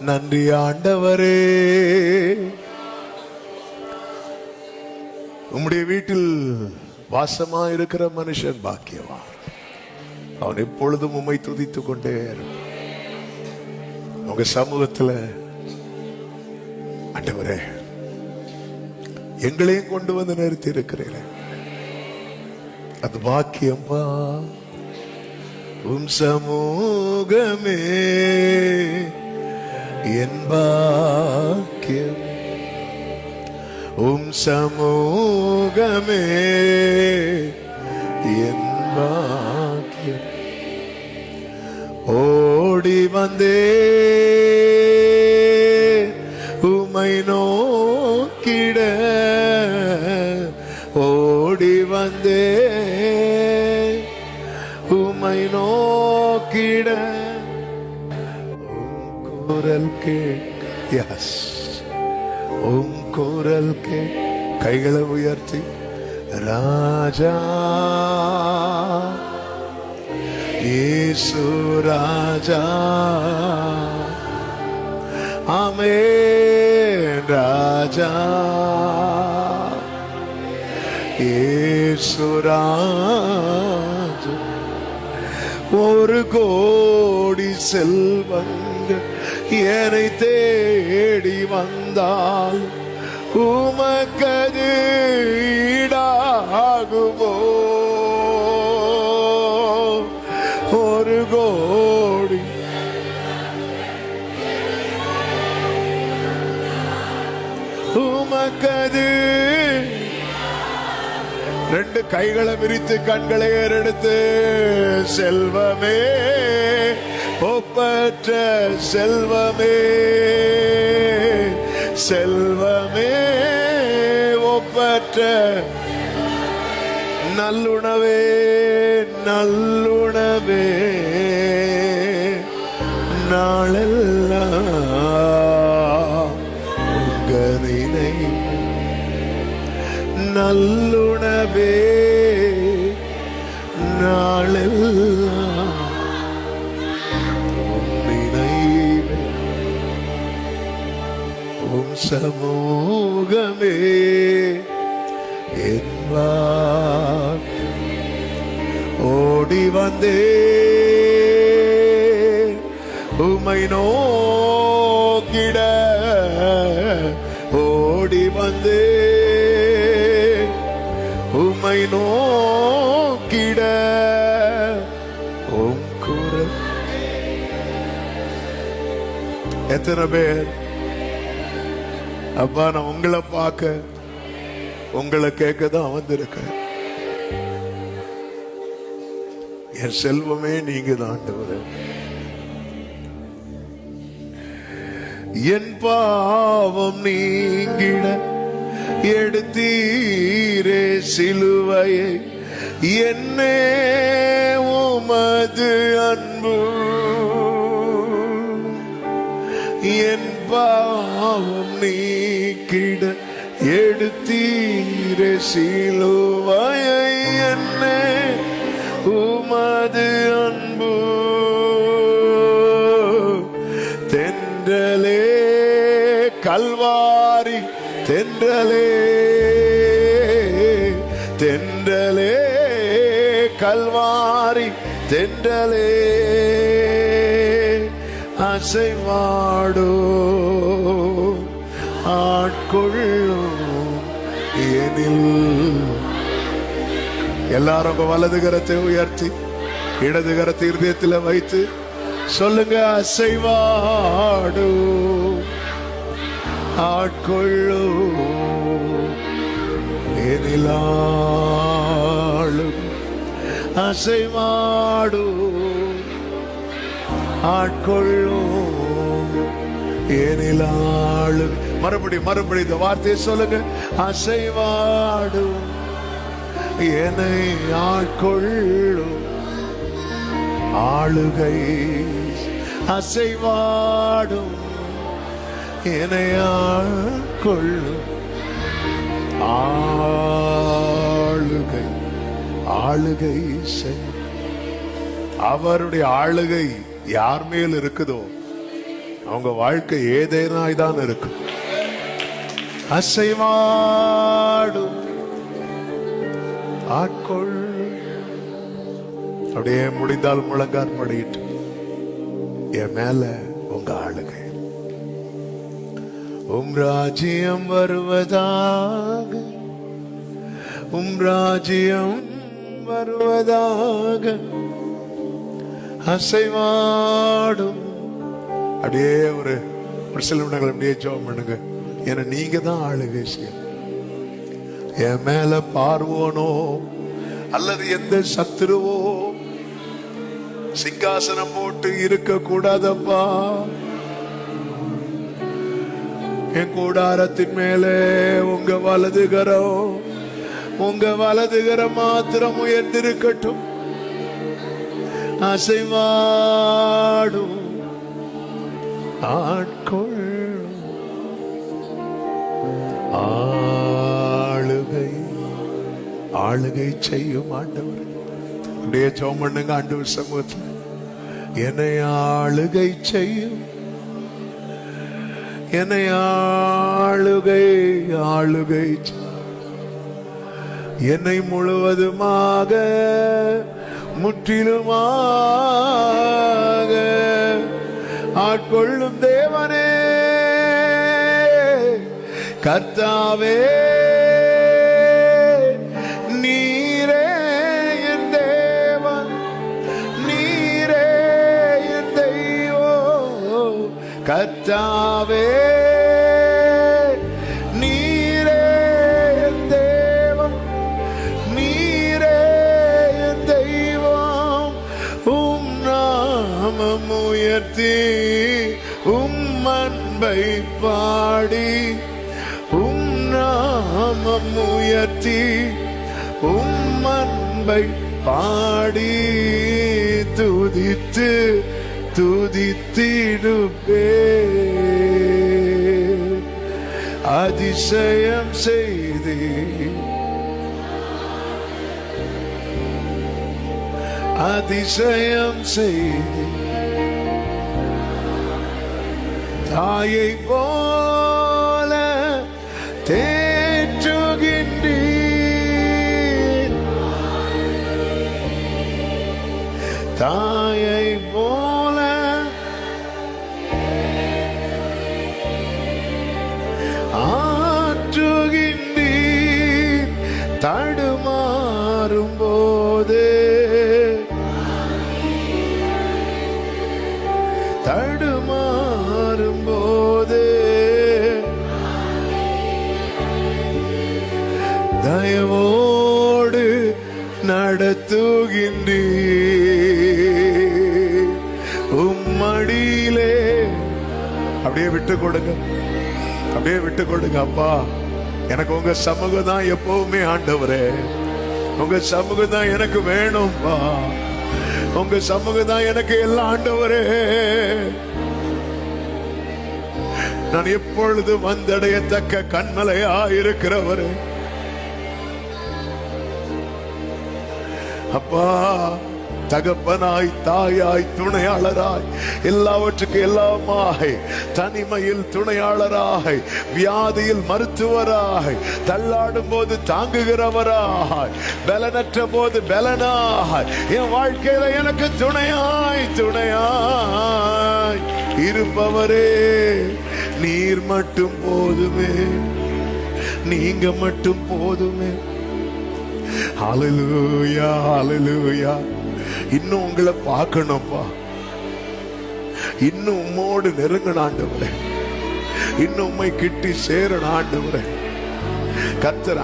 நன்றி ஆண்டவரே. உம்முடைய வீட்டில் வாசமா இருக்கிற மனுஷன் பாக்கியவான். அவன் எப்பொழுதும் உம்மை துதித்துக் கொண்டே இருப்பான். உங்க சமூகத்துல ஆண்டவரே எங்களையும் கொண்டு வந்து நிறுத்தி இருக்கிறீர்கள் அது பாக்கியம்பா. உம் சமூகமே. என் பாக்கியம் உம் சமூகமே. என் பாக்கியம் ஓடி வந்தே. உமை நோக்கிட ஓடி வந்தே. உமை நோக்கிட குரல் கேட்க. எஸ் உம் குரல் கே கைகளை உயர்த்தி. ராஜா. இயேசு ராஜா. ஆமே ராஜா. இயேசு ராஜா. ஒரு கோடி செல்வங்கள் என்னை தேடி வந்தால் உமக்கது ஈடாகுமோ? ஒரு கோடி. உமக்கது ரெண்டு கைகளை விரித்து கண்களை ஏறெடுத்து செல்வமே. ஒப்பற்ற செல்வமே செல்வமே ஒப்பற்ற நல்லுணவே நல்லுணவே நாளெல்லாம் உங்க நினைவு நல்லுணவே நாளெல்லாம் சமூகமே என்பார் ஓடி வந்தே உமை நோக்கிட ஓடி வந்தே உமை நோக்கிட உம் குரல் எத்தனை பேர் அப்பா நான் உங்களை பார்க்க உங்களை கேட்க தான் வந்திருக்கேன். என் செல்வமே நீங்க தான் என் பாவம் நீங்கிட எடுத்தீரே சிலுவையை. என்னே என் பாவம் நீக்கிட எடுத்தீரே சிலுவையை என்ன. உமது அன்பு தென்றலே கல்வாரி தென்றலே தென்றலே கல்வாரி தென்றலே. அசைவாடோ ஆட்கொள்ளும் எனில். எல்லாரும் வலது கரத்தை உயர்த்தி இடது கரத்தை இருதயத்தில் வைத்து சொல்லுங்க அசைவாடு ஆட்கொள்ளு எனிலாளு அசைவாடோ ஆட்கொள்ளு எனிலாளு மறுபடி மறுபடி இந்த வார்த்தையை சொல்லுங்க. அசைவாடும். என்னை ஆட்கொள்ளும். ஆளுகை அசைவாடும். என்னை ஆட்கொள்ளும். ஆளுகை ஆளுகை செய். அவருடைய ஆளுகை யார் மேல் இருக்குதோ அவங்க வாழ்க்கை ஏதேனாய் தான் இருக்கும் அசைவாடும் ஆட்கொள். அப்படியே முடிந்தால் முழங்கால் படிட்டு என் மேல உங்க ஆளுங்க. உம் ராஜ்யம் வருவதாக உம் ராஜ்யம் வருவதாக. அசைவாடும். அப்படியே ஒரு ஒரு சில நிமிடங்கள் அப்படியே ஜோம் பண்ணுங்க. ஏன்னா நீங்க தான் ஆளுகை என் மேல பார்வோனோ அல்லது எந்த சத்துருவோ? சிங்காசனம் போட்டு இருக்க கூடாதப்பா. என் கூடாரத்தின் மேலே உங்க வலதுகரம் உங்க வலதுகரம் மாத்திரம் உயர்ந்திருக்கட்டும். அசைவாடும் ஆட்கொள் ஆளுகை ஆளுகை செய்யும் ஆண்டவர். அப்படியே ஜோம் பண்ணுங்க ஆண்டவர் சமூகத்தில் என்னை ஆளுகை செய்யும் என்னை ஆளுகை ஆளுகை என்னை முழுவதுமாக முற்றிலுமாக ஆட்கொள்ளும் தேவனே. கர்த்தாவே நீரே என் தேவன் நீரே என் கர்த்தாவே அன்பை பாடி உம் நாமம் உயர்த்தி உம் அன்பை பாடி துதித்து துதித்திடுப்பே அதிசயம் செய்தீர் அதிசயம் செய்தி. தாயை போல தேற்றுகின்றீர். தாயை போல ஆற்றுகின்றீர். தடுமாறும் போதே நடத்துகின்றீர் உம்மடியிலே அப்படியே விட்டு கொடுங்க. அப்படியே விட்டு கொடுங்க அப்பா. எனக்கு உங்க சமூகம் தான் எப்பவுமே ஆண்டவரே. உங்க சமூகம் தான் எனக்கு வேணும்பா உங்க சமூகம் தான் எனக்கு எல்லாம் ஆண்டவரே. நான் எப்பொழுது வந்தடையத்தக்க கண்மலையா இருக்கிறவரே அப்பா தகப்பனாய் தாயாய் துணையாளராய் எல்லாவற்றுக்கும் எல்லாமாய் தனிமையில் துணையாளராய் வியாதியில் மருத்துவராய் தள்ளாடும் போது தாங்குகிறவராய் பலனற்ற போது பலனாய் என் வாழ்க்கையில எனக்கு துணையாய் துணையாய் இருப்பவரே நீர் மட்டும் போதுமே நீங்க மட்டும் போதுமே. அலலூயா ஹalleluya இன்னும் உங்களை பார்க்கணும்ப்பா. இன்னும் உம்மோடு நெருங்கணும் ஆண்டவரே. இன்னும் உண்மை கிட்டி சேரணும் ஆண்டவரே. கர்த்தர்